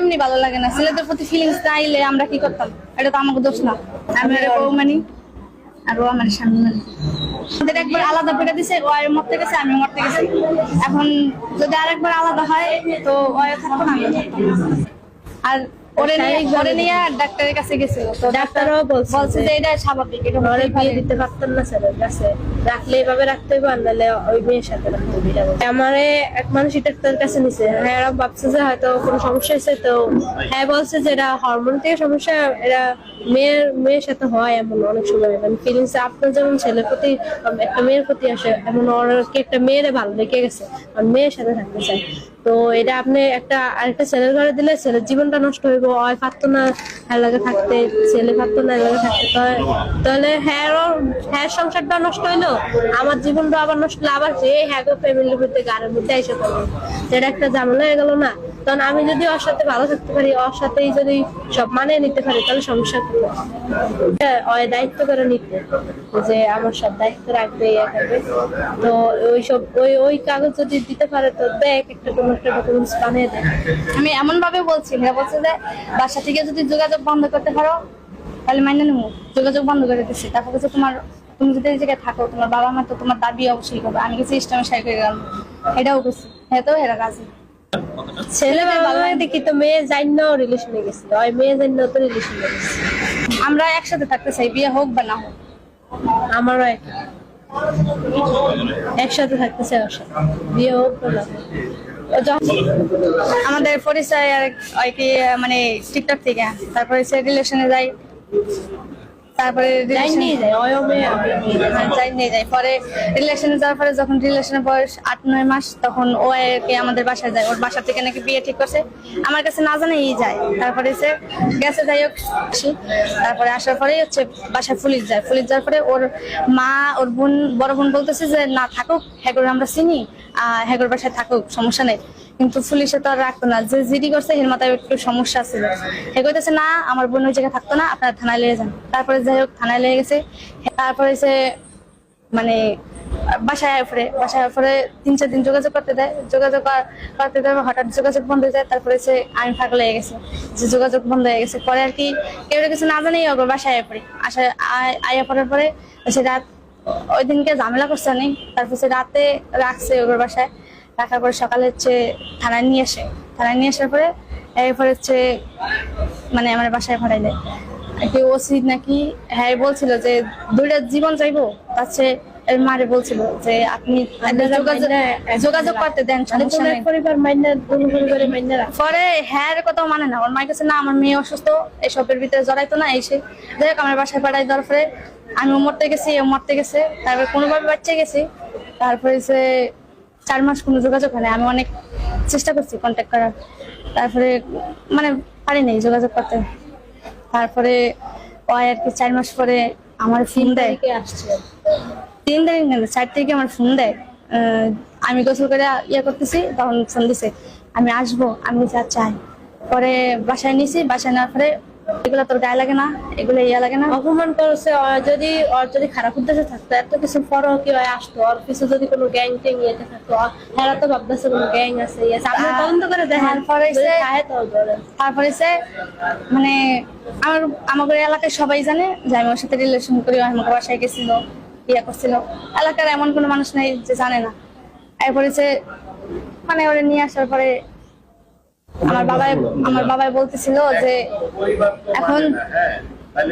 এমনি ভালো লাগে না। ছেলেদের প্রতি ফিলিংস না আইলে আমরা কি করতাম? এটা তো আমাকে দোষ না। আমি বউ মানি, আর ও আমার মানি। একবার আলাদা করে আর মরতে গেছে আমি মরতে গেছি। এখন যদি আলাদা হয়, তো থাকতাম না। আর নিয়ে ওরে ডাক্তারের কাছে গেছিল। ডাক্তারও বলছে বলছে যে এটা স্বাভাবিক এটা ঘরে বিয়ে দিতে পারতাম না ছেলের কাছে রাখলে এভাবে রাখতে হইব আনলে ওই মেয়ের সাথে রাখতে হইব। আমারে এক মানুষই ডাক্তারের কাছে নিছে। হ্যাঁ এরা ভাবছে যে হয়তো কোনো সমস্যা হয়েছে তো হ্যাঁ বলছে যে এটা হরমোন থেকে সমস্যা এরা মেয়ের মেয়ের সাথে হয় এমন অনেক সময়। মানে ফিলিংস আপনার যেমন ছেলের প্রতি একটা মেয়ের প্রতি আসে এমন ওর কি একটা মেয়েরে ভালো লেগে গেছে আর মেয়ের সাথে থাকতে চায়। তো এটা আপনি একটা আরেকটা ছেলের ঘরে দিলে ছেলের জীবনটা নষ্ট হইব হয় পারতো না এলাকা থাকতে, ছেলে পারতো না এলাকা থাকতে তাহলে- হ্যাঁ হ্যাঁ সংসারটা নষ্ট হইল, আমার জীবনটা আবার নষ্ট আবার যে হ্যাঁ ফ্যামিলির মধ্যে গানের মধ্যে এসে পড়ল। সেটা একটা ঝামেলা হয়ে গেল না। তখন আমি যদি ওর সাথে ভালো থাকতে পারি ওর সাথেই যদি সব মানিয়ে নিতে পারি, তাহলে সমস্যা কি? ওই দায়িত্ব করে নিতে, যে আমার সব দায়িত্ব রাখবে ইয়ে করবে। তো ওই সব ওই ওই কাগজ যদি দিতে পারে, তো দেখ একটা কোনো একটা ডকুমেন্টস বানিয়ে দেয় আমি এমন ভাবে বলছি হ্যাঁ বলছে যে বাসা থেকে যদি যোগাযোগ বন্ধ করতে পারো, তাহলে মাইনে নেব। যোগাযোগ বন্ধ করে দিচ্ছি তারপর কাছে তোমার, তুমি যদি এই জায়গায় থাকো, তোমার বাবা মা তো তোমার দাবি অবশ্যই করবে। আমি কিছু ইস্টামে সাই করে গেলাম। এটাও করছি হ্যাঁ তো এরা রাজি। ছেলে দেখি তো মেয়ে জান্য রিলেশনে গেছিল। ওই মেয়ে জান্য তো রিলেশনে গেছে। আমরা একসাথে থাকতে চাই বিয়ে হোক বা না হোক। আমারও একসাথে থাকতে চাই ওর সাথে। বিয়ে হোক বা না। আমাদের পরিচয় আর কি মানে টিকটক থেকে তারপরে সে রিলেশনে যাই। তারপরে নিয়ে। হ্যাঁ, যাই পরে রিলেশনে যাওয়ার পরে যখন রিলেশনের বয়স আট নয় মাস তখন ও আর কি আমাদের বাসায় যায়। ওর বাসা থেকে নাকি বিয়ে ঠিক করছে। আমার কাছে না জানেই যায়। তারপরে সে গেছে যাই হোক তারপরে আসার পরেই হচ্ছে বাসায় পুলিশ যায়। পুলিশ যাওয়ার পরে ওর মা ওর বোন বড় বোন বলতেছে যে না থাকুক। হ্যাগর আমরা চিনি। আহ হ্যাগর বাসায় থাকুক। সমস্যা নেই। কিন্তু পুলিশে তো আর রাখতো না। যে জিডি করছে, এর মাথায় একটু সমস্যা ছিল হে কইতেছে, না, আমার বোন ওই জায়গায় থাকতো না, আপনারা থানায় লেগে যান। তারপরে যাই হোক, থানায় লেগে গেছে। তারপরে সে মানে বাসায় পরে বাসায় পরে তিন, চার দিন যোগাযোগ করতে দেয়। যোগাযোগ করতে দেয়, হঠাৎ যোগাযোগ বন্ধ হয়ে যায়। তারপরে সে, আমি ফাঁক লেগে গেছে। যে যোগাযোগ বন্ধ হয়ে গেছে। পরে আর কি, কেউ কিছু না জানেই ওর বাসায় আয় পড়ি আসা, আয়া পড়ার পরে সে রাত, ওই দিনকে ঝামেলা করছে অনেক। তারপর সে রাতে রাখছে ওর বাসায়। রাখার পরে সকালে হচ্ছে থানায় নিয়ে আসে। থানায় নিয়ে আসার পরে এরপরে হচ্ছে মানে আমার বাসায় ভাড়াই দেয়। কি ওসি নাকি হ্যাঁ বলছিল যে দুইটা জীবন চাইব। এর মারে বলছিল যে আপনি যোগাযোগ করতে দেন পরে হ্যাঁ কথাও মানে না। ওর মায়ের কাছে না আমার মেয়ে অসুস্থ এসবের ভিতরে জড়াইতো না এসে যাই হোক আমার বাসায় দেওয়ার পরে আমি মরতে গেছি ও মরতে গেছে তারপরে কোনোভাবে বাচ্চা গেছি। তারপরে সে চার মাস কোনো যোগাযোগ হয় না আমি অনেক চেষ্টা করছি কন্ট্যাক্ট করার। তারপরে মানে পারি নাই যোগাযোগ করতে। তারপরে ও আর কি চার মাস পরে আমার ফোন দেয়। তিন তারিখ না চার তারিখে আমার ফোন দেয়। আহ, আমি গোসল করে ইয়ে করতেছি তখন ফোন দিছে। আমি আসব আমি যা চাই। পরে বাসায় নিছি বাসায় নেওয়ার পরে এগুলো তোর গায়ে লাগে না এগুলো ইয়ে লাগে না। অপমান করছে যদি ওর যদি খারাপ উদ্দেশ্যে থাকতো এত কিছু পরও কি হয় আসতো? ওর কিছু যদি কোনো গ্যাং ট্যাং ইয়েতে থাকতো এরা তো ভাবতেছে কোনো গ্যাং আছে ইয়ে আপনি তদন্ত করে দেখেন তারপরে সে মানে আমার আমাদের এলাকায় সবাই জানে যে আমি ওর সাথে রিলেশন করি আমাকে বাসায় গেছিল ইয়ে করছিল। এলাকার এমন কোনো মানুষ নেই যে জানে না। এরপরে সে মানে ওরে নিয়ে আসার পরে আমার বাবাই আমার বাবাই বলতেছিল যে, এখন,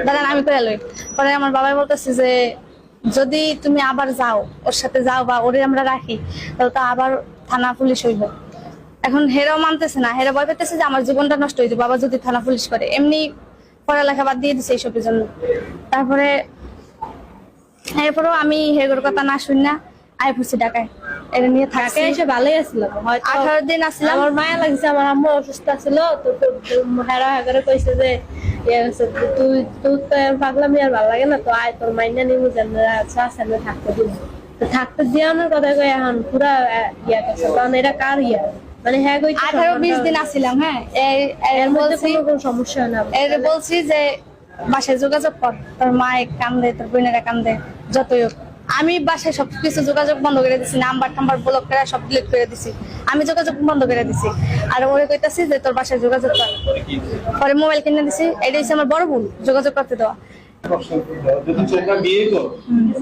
দাঁড়ান, আমি করে লই। পরে আমার বাবাই বলতেছে যে, যদি তুমি আবার যাও, ওর সাথে যাও বা ওরে আমরা রাখি, তাহলে তো আবার থানা পুলিশ হইব। এখন হেরাও মানতেছে না, হেরা ভয় পেতেছে যে আমার জীবনটা নষ্ট হয়ে যাবে। বাবা যদি থানা পুলিশ করে, এমনি পড়ালেখা বাদ দিয়ে দিছে এইসবের জন্য। তারপরে এরপরেও আমি হেগোর কথা না শুন না আয় পড়ছি ঢাকায়। এটা নিয়ে থাকছি এসে ভালোই আসছিল হয়তো দিন আমার মায়া লাগছে আমার আম্মু অসুস্থ ছিল তো হেরা হেগরে কইছে যে ইয়ে তুই তুই তো পাগলামি আর ভালো লাগে না তো আয় তোর মাইনা নিমু যেন আচ্ছা থাকতে দিন তো থাকতে দিয়ানোর কথা কই এখন পুরা ইয়া করছে কারণ এটা কার ইয়া? মানে হ্যাঁ কই আঠারো বিশ দিন আসছিলাম হ্যাঁ? এর মধ্যে কোনো সমস্যা না। এর বলছি যে বাসায় যোগাযোগ কর তোর মা কান্দে তোর বোনেরা কান্দে যতই হোক। আমি বাসায় সব কিছু যোগাযোগ বন্ধ করে দিছি নাম্বার টাম্বার ব্লক করে সব ডিলিট করে দিছি। আমি যোগাযোগ বন্ধ করে দিছি। আর ওরে কইতাছি যে তোর বাসায় যোগাযোগ কর। পরে মোবাইল কিনে দিছি এটা হচ্ছে আমার বড় ভুল যোগাযোগ করতে দেওয়া। যদি তোমরা বিয়ে করো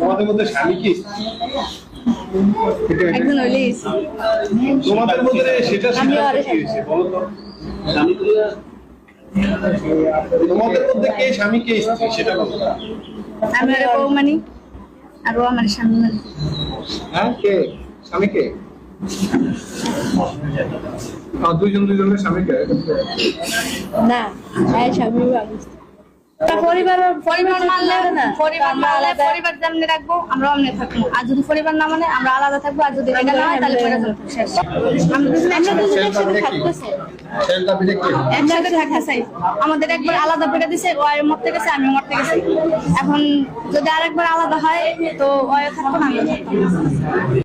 তোমাদের মধ্যে স্বামী কি? স্ত্রী? একদিন তোমাদের মধ্যে সেটা আরে হয়েছে তোমাদের মধ্যে কে স্বামী কে স্ত্রী সেটা বলো। আমি ওরে বউ মানি আর ও আমার স্বামী। হ্যাঁ কে? স্বামী কে? দুইজন দুইজনের স্বামী কে? না হ্যাঁ স্বামী পরিবার পরিবার মানলে পরিবার মানলে পরিবার যেমনি রাখব আমরা অমনি থাকব। আর যদি পরিবার না মানে আমরা আলাদা থাকব আর যদি এটা না হয় তাহলে পরিবার শেষ। আমরা দুজনে একসাথে একসাথে একসাথে থাকতে চাই আমাদের একবার আলাদা করে দিছে ও আয় মরতে গেছে আমি মরতে গেছি। এখন যদি আরেকবার আলাদা হয় তো ও থাকব না আমি থাকব না।